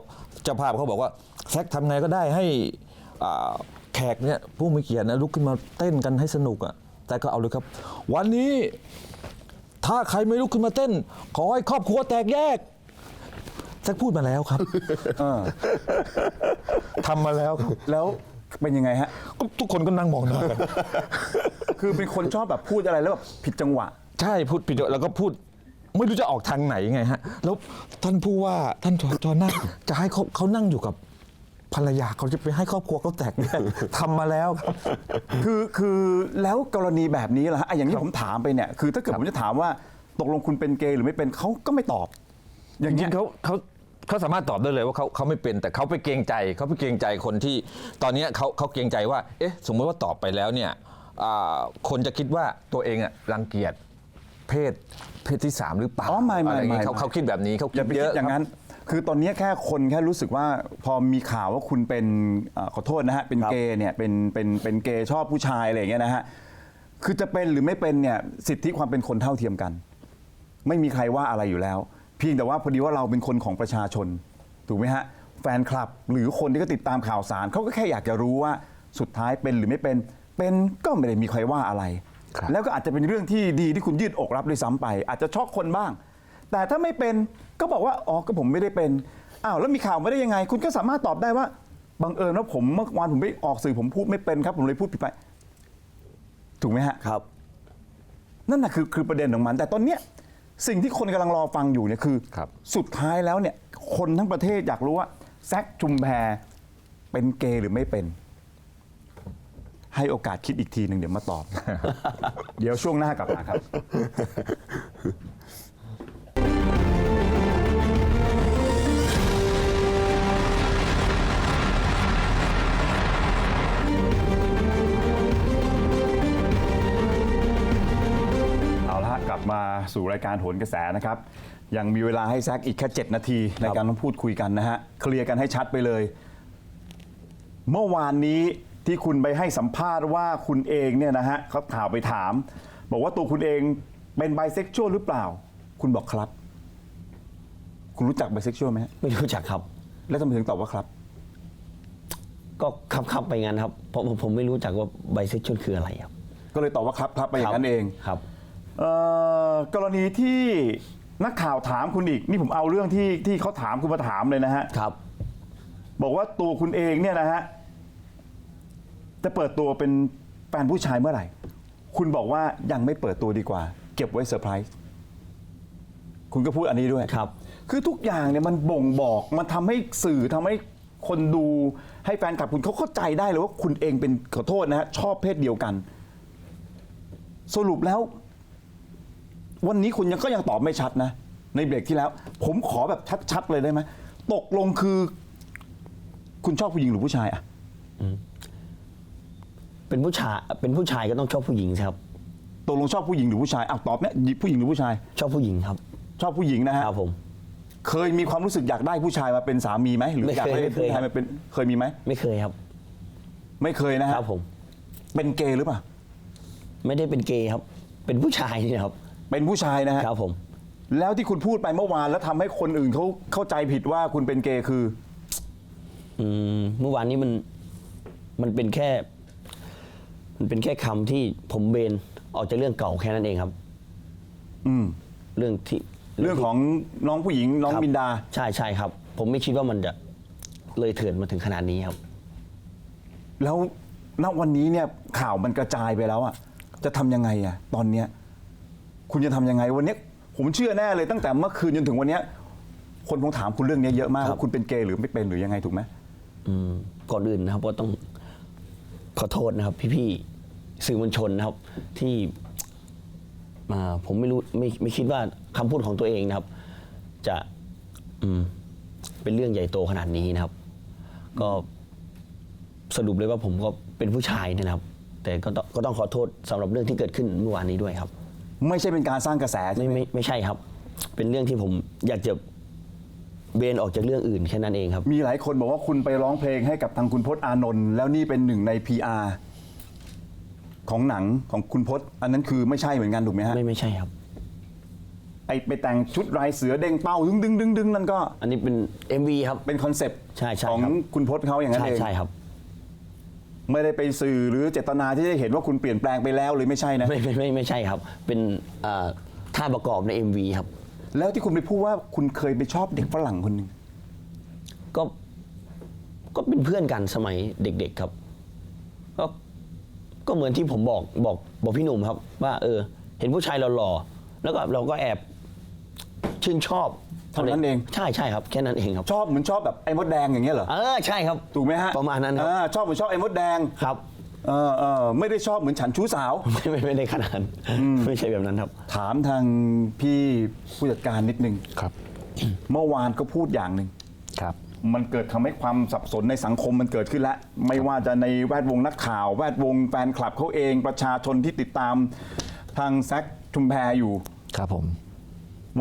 Speaker 3: เจ้าภาพเขาบอกว่าแซกทำไงก็ได้ให้อ่าแขกเนี่ยผู้มีเกียรตินะลุกขึ้นมาเต้นกันให้สนุกอะแต่ก็เอาเลยครับ วันนี้ ถ้าใครไม่ลุกขึ้นมาเต้น ขอให้ครอบครัวแตกแยกแซกพูดมาแล้วครับ
Speaker 1: เออ
Speaker 3: ทำมาแล้วครับ
Speaker 1: แล้วเป็นยังไงฮะ
Speaker 3: ก็ทุกคนก็นั่งมองหน้ากัน
Speaker 1: คือเป็นคนชอบแบบพูดอะไรแล้วแบบผิดจังหวะ
Speaker 3: ใช่พูดผิดแล้วก็พูด ไม่รู้จะออกทางไหนไงฮะ แล้วท่านผู้ว่าท่านจอจอนั่งจะให้เขาเขานั่งอยู่กับ ภรรยาเขาจะไปให้ครอบครัวเขาแตกแยกทำมาแล้วครับ
Speaker 1: คือคือแล้วกรณีแบบนี้ล่ะฮะอะอย่างที่ผมถามไปเนี่ยคือถ้าเกิดผมจะถามว่าตกลงคุณเป็นเกย์หรือไม่เป็นเขาก็ไม่ตอบ
Speaker 3: จริงๆเขาเขาเขาสามารถตอบได้เลยว่าเขาเขาไม่เป็นแต่เขาไปเกรงใจเขาไปเกรงใจคนที่ ตอนเนี้ยเขาเขาเกรงใจว่า เอ๊ะ สมมติว่าตอบไปแล้วเนี่ยอ่าคนจะคิดว่าตัวเองอะรังเกียจเพศเพศที่สามหรือเปล่า
Speaker 1: อ๋อไม่ไม่ะ
Speaker 3: รอย่างงี้
Speaker 1: ไม่
Speaker 3: เขาเขาคิดแบบนี้เขา
Speaker 1: อ
Speaker 3: คิ
Speaker 1: ย่า
Speaker 3: ด
Speaker 1: ไป
Speaker 3: เย
Speaker 1: คิด
Speaker 3: อะ
Speaker 1: อย่างนั้น คือตอนนี้แค่คนแค่รู้สึกว่าพอมีข่าวว่าคุณเป็นเอ่อขอโทษนะฮะเป็น
Speaker 2: ครับ
Speaker 1: เกย์เนี่ยเป็นเป็นเป็นเกย์ชอบผู้ชายอะไรอย่างเงี้ยนะฮะคือจะเป็นหรือไม่เป็นเนี่ยสิทธิความเป็นคนเท่าเทียมกัน ไม่มีใครว่าอะไรอยู่แล้ว เพียงแต่ว่าพอดีว่าเราเป็นคนของประชาชน ถูกไหมฮะ แฟนคลับหรือคนที่ก็ติดตามข่าวสารเขาก็แค่อยากจะรู้ว่าสุดท้ายเป็นหรือไม่เป็น เป็นก็ไม่ได้มีใครว่าอะไร
Speaker 3: ครับ
Speaker 1: แล้วก็อาจจะเป็นเรื่องที่ดีที่คุณยืดอกรับด้วยซ้ำไป อาจจะช็อกคนบ้าง แต่ถ้าไม่เป็นก็บอกว่าอ๋อก็ผมไม่ได้เป็นอ้าวแล้วมีข่าวไม่ได้ยังไง คุณก็สามารถตอบได้ว่าบังเอิญว่าผมเมื่อวานผมไปออกสื่อผมพูดไม่เป็นครับ ผมเลยพูดผิดไป ถูกไหมฮะ
Speaker 2: ครับ
Speaker 1: นั่นน่ะคือคือประเด็นของมัน แต่ตอนเนี้ยสิ่งที่คนกำลังรอฟังอยู่เนี่ยคือ
Speaker 3: ครับ
Speaker 1: สุดท้ายแล้วเนี่ย คนทั้งประเทศอยากรู้ว่าแซคชุมแพรเป็นเกย์หรือไม่เป็น ให้โอกาสคิดอีกทีหนึ่งเดี๋ยวมาตอบ เดี๋ยวช่วงหน้ากลับมาครับ มาสู่รายการโหนกระแสนะครับ ยังมีเวลาให้แซกอีกแค่ 7 นาทีในการต้องพูดคุยกันนะฮะ เคลียร์กันให้ชัดไปเลย เมื่อวานนี้ที่คุณไปให้สัมภาษณ์ว่าคุณเองเนี่ยนะฮะเขาถามไปถาม บอกว่าตัวคุณเองเป็นไบเซ็กชวลหรือเปล่า คุณบอกครับ คุณรู้จักไบเซ็กชวลไหมฮะ
Speaker 2: ไม่รู้จักครับ
Speaker 1: แล้วทำไมถึงตอบว่าครับ
Speaker 2: ก็คับคับไปงั้นครับ เพราะผมผมไม่รู้จักว่าไบเซ็กชวลคืออะไรครับ
Speaker 1: ก็เลยตอบว่าครับครับไปอย่างนั้นเอง
Speaker 2: ครับ
Speaker 1: เอ่อกรณีที่นักข่าวถามคุณอีก นี่ผมเอาเรื่องที่ที่เขาถามคุณมาถามเลยนะฮะ
Speaker 2: ครับ
Speaker 1: บอกว่าตัวคุณเองเนี่ยนะฮะ จะเปิดตัวเป็นแฟนผู้ชายเมื่อไหร่ คุณบอกว่ายังไม่เปิดตัวดีกว่า เก็บไว้เซอร์ไพรส์คุณก็พูดอันนี้ด้วย
Speaker 2: ครับ
Speaker 1: คือทุกอย่างเนี่ยมันบ่งบอกมันทำให้สื่อทำให้คนดูให้แฟนคลับคุณเขาเข้าใจได้เลยว่าคุณเองเป็นขอโทษนะฮะชอบเพศเดียวกัน สรุปแล้ว วันนี้คุณยังก็ยังตอบไม่ชัดนะ ในเบรกที่แล้ว ผมขอแบบชัดๆเลยได้ไหมตกลงคือ คุณชอบผู้หญิงหรือผู้ชายอะ
Speaker 2: เป็นผู้ชายเป็นผู้ชายก็ต้องชอบผู้หญิงสิครับ
Speaker 1: ตกลงชอบผู้หญิงหรือผู้ชายอะตอบเนี่ยหยิบผู้หญิงหรือผู้ชาย
Speaker 2: ชอบผู้หญิงครับ
Speaker 1: ชอบผู้หญิงนะฮะ
Speaker 2: ครับผม
Speaker 1: เคยมีความรู้สึกอยากได้ผู้ชายมาเป็นสามีไหมหรือ
Speaker 2: ไม่
Speaker 1: อยาก
Speaker 2: เคย
Speaker 1: ได้
Speaker 2: ไม่เค
Speaker 1: ผู้
Speaker 2: ย
Speaker 1: ชายมาเป็นเคยมีไหม
Speaker 2: ไม่เคยครับ
Speaker 1: ไม่เคยนะ
Speaker 2: ค
Speaker 1: ฮะ
Speaker 2: รับผม
Speaker 1: เป็นเกย์หรือเปล่า
Speaker 2: ไม่ได้เป็นเกย์ครับ เป็นผู้ชายนี่ครับ
Speaker 1: เป็นผู้ชายนะฮะ
Speaker 2: ครับผม
Speaker 1: แล้วที่คุณพูดไปเมื่อวานแล้วทำให้คนอื่นเขาเข้าใจผิดว่าคุณเป็นเกย์คือ
Speaker 2: อืมเมื่อวานนี้มันมันเป็นแค่ มันเป็นแค่คำที่ผมเบนออกจากเรื่องเก่าแค่นั้นเองครับ
Speaker 1: อืม
Speaker 2: เรื่องที่
Speaker 1: เรื่องของน้องผู้หญิงน้อง
Speaker 2: ครับ
Speaker 1: บินดา
Speaker 2: ใช่ใช่ครับ ผมไม่คิดว่ามันจะเลยเถิดมาถึงขนาดนี้ครับ
Speaker 1: แล้วณวันนี้เนี่ยข่าวมันกระจายไปแล้วอะจะทำยังไงอะตอนเนี้ย คุณจะทำยังไงวันเนี้ยผมเชื่อแน่เลยตั้งแต่เมื่อคืนจนถึงวันเนี้ยคนคงถามคุณเรื่องนี้เยอะมาก
Speaker 2: ครับ
Speaker 1: ว่าคุณเป็นเกย์หรือไม่เป็นหรือยังไงถูกไหม
Speaker 2: อืมก่อนอื่นนะครับก็ต้องขอโทษนะครับ พี่ๆสื่อมวลชนนะครับ ที่ อ่าผมไม่รู้ไม่ไม่คิดว่าคำพูดของตัวเองนะครับ จะอืมเป็นเรื่องใหญ่โตขนาดนี้นะครับ ก็สรุปเลยว่าผมก็เป็นผู้ชายเนยนะครับ แต่ก็ต้องก็ต้องขอโทษสำหรับเรื่องที่เกิดขึ้นเมื่อวานนี้ด้วยครับ
Speaker 1: ไม่ใช่เป็นการสร้างกระแสใช่
Speaker 2: ไม่
Speaker 1: ไหม
Speaker 2: ไม่ไม่ใช่ครับ เป็นเรื่องที่ผมอยากจะเบนออกจากเรื่องอื่นแค่นั้นเองครับ
Speaker 1: มีหลายคนบอกว่าคุณไปร้องเพลงให้กับทางคุณพจน์อานนท์แล้วนี่เป็นหนึ่งใน PR ของหนังของคุณพจน์ อันนั้นคือไม่ใช่เหมือนกันถูกไหมฮะ
Speaker 2: ไม่ไม่ใช่ครับ
Speaker 1: ไอไปแต่งชุดลายเสือเด้งเป้าดึงดึงดึงดึงนั่นก็
Speaker 2: อันนี้เป็น MV ครับ
Speaker 1: เป็นคอนเซปต์
Speaker 2: ใช่ใช่
Speaker 1: ของ
Speaker 2: ครับ
Speaker 1: คุณพจน์เขาอย่างนั้น
Speaker 2: ใช่
Speaker 1: เอง
Speaker 2: ใช่ครับ
Speaker 1: ไม่ได้ไปสื่อหรือเจตนาที่จะเห็นว่าคุณเปลี่ยนแปลงไปแล้วเลยไม่ใช่นะ
Speaker 2: ไม่ไม่ไม่ไม่ใช่ครับ เป็นอ่าท่าประกอบใน MV ครับ
Speaker 1: แล้วที่คุณไปพูดว่าคุณเคยไปชอบเด็กฝรั่งคนหนึ่ง
Speaker 2: ก็ก็เป็นเพื่อนกันสมัยเด็ก ๆครับ ก็ก็เหมือนที่ผมบอกบอกบอกพี่หนุ่มครับ ว่า เออ เห็นผู้ชายหล่อๆแล้วก็เราก็แอบชื่นชอบ
Speaker 1: เท่านั้นเอง
Speaker 2: ใช่ใช่ครับแค่นั้นเองครับ
Speaker 1: ชอบเหมือนชอบแบบไอ้มดแดงอย่างเงี้ยเหรอ
Speaker 2: เออใช่ครับ
Speaker 1: ถูกไหมฮะ
Speaker 2: ประมาณนั้นครับ
Speaker 1: อ่าชอบเหมือนชอบไอ้มดแดง
Speaker 2: ครับ
Speaker 1: เออเออไม่ได้ชอบเหมือนฉันชู้สาว
Speaker 2: ไม่ไม่ไม่ได้ขนาดนั้นไม่ใช่แบบนั้นครับ
Speaker 1: ถามทางพี่ผู้จัดการนิดนึง
Speaker 3: ครับ
Speaker 1: เมื่อวานก็พูดอย่างหนึ่ง
Speaker 3: ครับ
Speaker 1: มันเกิดทำให้ความสับสนในสังคมมันเกิดขึ้นแล้ว ไม่ว่าจะในแวดวงนักข่าว แวดวงแฟนคลับเขาเองประชาชนที่ติดตามทางแซคชุมแพรอยู่
Speaker 3: ครับผม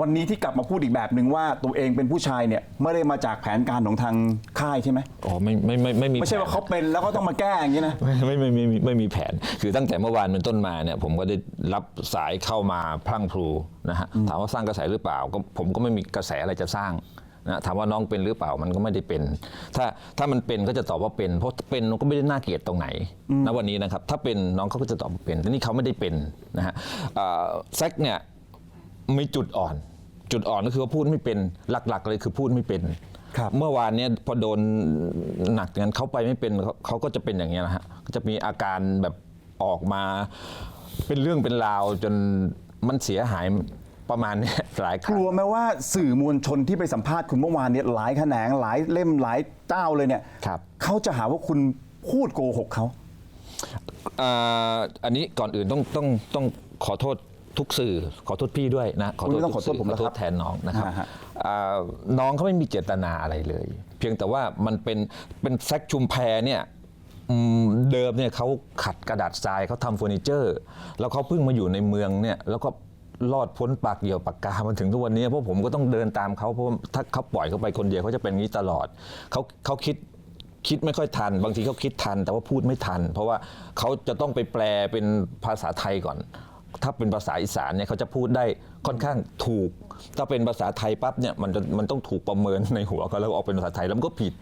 Speaker 1: วันนี้ที่กลับมาพูดอีกแบบหนึ่งว่าตัวเองเป็นผู้ชายเนี่ยไม่ได้มาจากแผนการของทางค่ายใช่ไหม
Speaker 3: อ๋อไม่ไม่ไม่ไม่มี
Speaker 1: ไม่ใช่
Speaker 3: แผน
Speaker 1: ว่าเขาเป็นแล้วก็ต้องมาแก้อย่างนี้นะ
Speaker 3: ไม่ไม่ไม่ไม่ไม่ไม่มีแผน คือตั้งแต่เมื่อวานเป็นต้นมาเนี่ยผมก็ได้รับสายเข้ามาพลั่งพลูนะฮะถามว่าสร้างกระแสหรือเปล่าก็ผมก็ไม่มีกระแสอะไรจะสร้างนะถามว่าน้องเป็นหรือเปล่ามันก็ไม่ได้เป็น ถ้าถ้ามันเป็นก็จะตอบว่าเป็น เพราะเป็นมันก็ไม่ได้น่าเกลียดตรงไหนณวันนี้นะครับถ้าเป็นน้องเขาก็จะตอบว่าเป็นแต่นี่เขาไม่ได้เป็นนะฮะอ่าแซกเนี่ย มีจุดอ่อน จุดอ่อนก็คือว่าพูดไม่เป็นหลักๆเลยคือพูดไม่เป็น
Speaker 1: ครับ
Speaker 3: เมื่อวานเนี่ยพอโดนหนักอย่างนั้นเขาไปไม่เป็นเขาเขาก็จะเป็นอย่างนี้ยนะฮะก็จะมีอาการแบบออกมา เป็นเรื่องเป็นราวจนมันเสียหายประมาณเนี้ยหลายค
Speaker 1: ก
Speaker 3: รั้ง
Speaker 1: ลัวไหมว่าสื่อมวลชนที่ไปสัมภาษณ์คุณเมื่อวานเนี่ยหลายแขนงหลายเล่มหลายเจ้าเลยเนี่ย
Speaker 3: ครับ
Speaker 1: เขาจะหาว่าคุณพูดโกหกเขา
Speaker 3: อ่าอันนี้ก่อนอื่นต้องต้องต้องขอโทษ ทุกสื่อขอโทษพี่ด้วยนะ
Speaker 1: คุณไม่ต้องขอโทษ
Speaker 3: กสื่
Speaker 1: ผม
Speaker 3: ข
Speaker 1: แล้
Speaker 3: อ
Speaker 1: ว
Speaker 3: โท
Speaker 1: ครั
Speaker 3: ษ
Speaker 1: บ
Speaker 3: แทนน้องนะครับ
Speaker 1: อ่าฮะ
Speaker 3: อ่าน้องเขาไม่มีเจตนาอะไรเลย เพียงแต่ว่ามันเป็นเป็นแซกชุมแพเนี่ยอืมเดิมเนี่ยเขาขัดกระดาษทรายเขาทำเฟอร์นิเจอร์ แล้วเขาเพิ่งมาอยู่ในเมืองเนี่ยแล้วก็รอดพ้นปากเหยี่ยวปากกามาถึงทุกวันนี้เพราะผมก็ต้องเดินตามเขาเพราะว่าถ้าเขาปล่อยเขาไปคนเดียวเขาจะเป็นอย่างนี้ตลอดเขาเขาคิดคิดไม่ค่อยทัน บางทีเขาคิดทัน แต่ว่าพูดไม่ทัน เพราะว่าเขาจะต้องไปแปลเป็นภาษาไทยก่อน ถ้าเป็นภาษาอีสานเนี่ยเขาจะพูดได้ค่อนข้างถูก ถ้าเป็นภาษาไทยปั๊บเนี่ยมันจะมันต้องถูกประเมินในหัวเขาแล้วออกเป็นภาษาไทยแล้วมันก็ผิด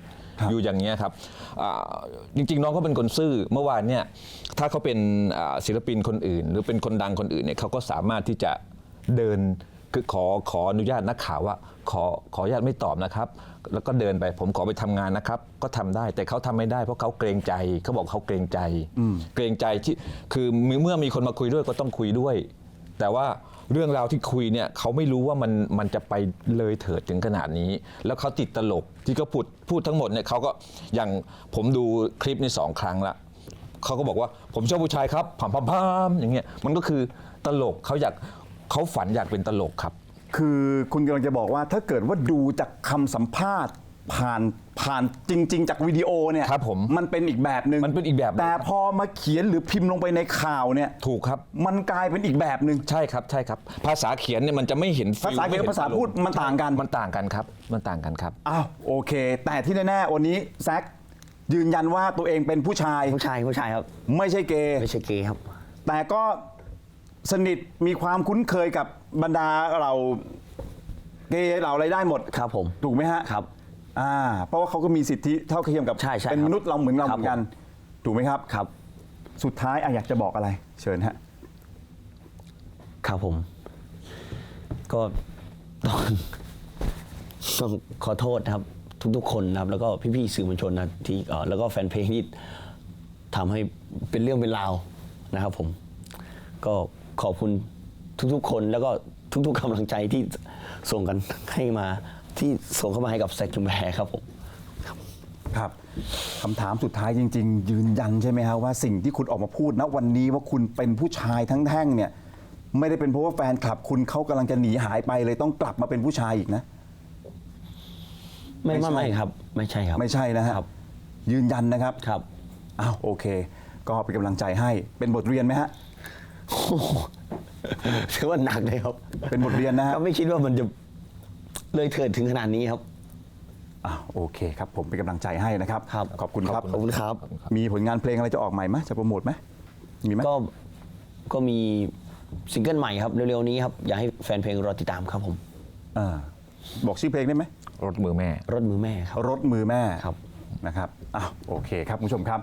Speaker 1: ครับ
Speaker 3: อยู่อย่างเงี้ยครับอ่าจริง ๆ น้องเขาเป็นคนซื่อเมื่อวานเนี่ยถ้าเขาเป็นอ่าศิลปินคนอื่น หรือเป็นคนดังคนอื่นเนี่ยเขาก็สามารถที่จะเดิน คือขอขออนุญาตนักข่าวว่า ขอขออนุญาตไม่ตอบนะครับ แล้วก็เดินไปผมขอไปทำงานนะครับ ก็ทำได้แต่เขาทำไม่ได้เพราะเขาเกรงใจเขาบอกเขาเกรงใจเกรงใจที่คือเมื่อมีคนมาคุยด้วยก็ต้องคุยด้วย แต่ว่าเรื่องราวที่คุยเนี่ยเขาไม่รู้ว่ามันมันจะไปเลยเถิดถึงขนาดนี้ แล้วเขาติดตลกที่เขาพูดพูดทั้งหมดเนี่ยเขาก็อย่างผมดูคลิปนี่สองครั้งละ เขาก็บอกว่าผมชอบผู้ชายครับพามพามพามอย่างเงี้ยมันก็คือตลกเขาอยาก เขาฝันอยากเป็นตลกครับ
Speaker 1: คือคุณกำลังจะบอกว่าถ้าเกิดว่าดูจากคำสัมภาษณ์ผ่านผ่านจริง ๆ จากวิดีโอเนี่ย
Speaker 3: ครับผม
Speaker 1: มันเป็นอีกแบบหนึ่ง
Speaker 3: มันเป็นอีกแบบหนึ่ง
Speaker 1: แต่พอมาเขียนหรือพิมพ์ลงไปในข่าวเนี่ย
Speaker 3: ถูกครับ
Speaker 1: มันกลายเป็นอีกแบบหนึ่ง
Speaker 3: ใช่ครับใช่ครับ ภาษาเขียนเนี่ยมันจะไม่เห็นฟิล
Speaker 1: ภาษาเขียนกับ
Speaker 3: ไม่ห็
Speaker 1: ภาษาพูดมันต่างกัน
Speaker 3: มันต่างกันครับ มันต่างกันครับ
Speaker 1: อ้าวโอเค แต่ที่แน่ๆวันนี้แซคยืนยันว่าตัวเองเป็นผู้ชาย
Speaker 2: ผู้ชายผู้ชายครับ
Speaker 1: ไม่ใช่เกย์
Speaker 2: ไม่ใช่เกย์ครับ
Speaker 1: แต่ก็ สนิทมีความคุ้นเคยกับบรรดาเราเกย์เราอะไรได้หมด
Speaker 2: ครับผม
Speaker 1: ถูกไหมฮะ
Speaker 2: ครับ
Speaker 1: อ่า เพราะว่าเขาก็มีสิทธิเท่าเทียมกับ
Speaker 2: ใช่ใช่
Speaker 1: เป็น
Speaker 2: ครับ
Speaker 1: มนุษย์เราเหมือนเรา
Speaker 2: ค
Speaker 1: เห
Speaker 2: รับ
Speaker 1: มือนกัน ถูกไหมครับ
Speaker 2: ครับ
Speaker 1: สุดท้ายอะอยากจะบอกอะไร เชิญฮะ
Speaker 2: ครับผม ก็ต้องต้องขอโทษนะครับ ทุกๆคนนะครับ แล้วก็พี่ๆสื่อมวลชนนะที่เอ่อแล้วก็แฟนเพลงที่ทำให้เป็นเรื่องเป็นราวนะครับผม ก็ ขอบคุณทุกๆ คนแล้วก็ทุกๆกำลังใจที่ส่งกันให้มาที่ส่งเข้ามาให้กับแซคจุมแพรครับผม
Speaker 1: ครับคำถามสุดท้ายจริง ๆ ยืนยันใช่ไหมครับว่าสิ่งที่คุณออกมาพูดณวันนี้ว่าคุณเป็นผู้ชายทั้งแท่งเนี่ย ไม่ได้เป็นเพราะว่าแฟนคลับ คุณเขากำลังจะหนีหายไปเลยต้องกลับมาเป็นผู้ชายอีกนะ
Speaker 2: ไม่
Speaker 1: ไม่
Speaker 2: ไม่
Speaker 1: ใช่
Speaker 2: ไม่ครับ ไม่ใช่ครับ
Speaker 1: ไม่ใช่นะฮะ
Speaker 2: ครับ
Speaker 1: ยืนยันนะครับ
Speaker 2: ครับ
Speaker 1: อ้าวโอเค ก็เป็นกำลังใจให้เป็นบทเรียนไหมฮะ
Speaker 2: ถือว่าหนักเลยครับ
Speaker 1: เป็นบทเรียนนะฮะ
Speaker 2: ก็ไม่คิดว่ามันจะเลยเถิดถึงขนาดนี้ครับ
Speaker 1: อะโอเคครับ ผมเป็นกำลังใจให้นะครับ
Speaker 2: ครับ
Speaker 1: ขอบคุณครับ
Speaker 2: ขอบคุณครับ
Speaker 1: มีผลงานเพลงอะไรจะออกใหม่ไหมจะโปรโมทไหมมีไหม
Speaker 2: ก็ก็มีซิงเกิลใหม่ครับ เร็วๆนี้ครับ อยากให้แฟนเพลงรอติดตามครับผม
Speaker 1: อ่าบอกชื่อเพลงได้ไหม
Speaker 3: รถมือแม่
Speaker 2: รถมือแม่ครับ
Speaker 1: รถมือแม่
Speaker 2: ครับ
Speaker 1: นะครับอ้าวโอเคครับคุณผู้ชมครับ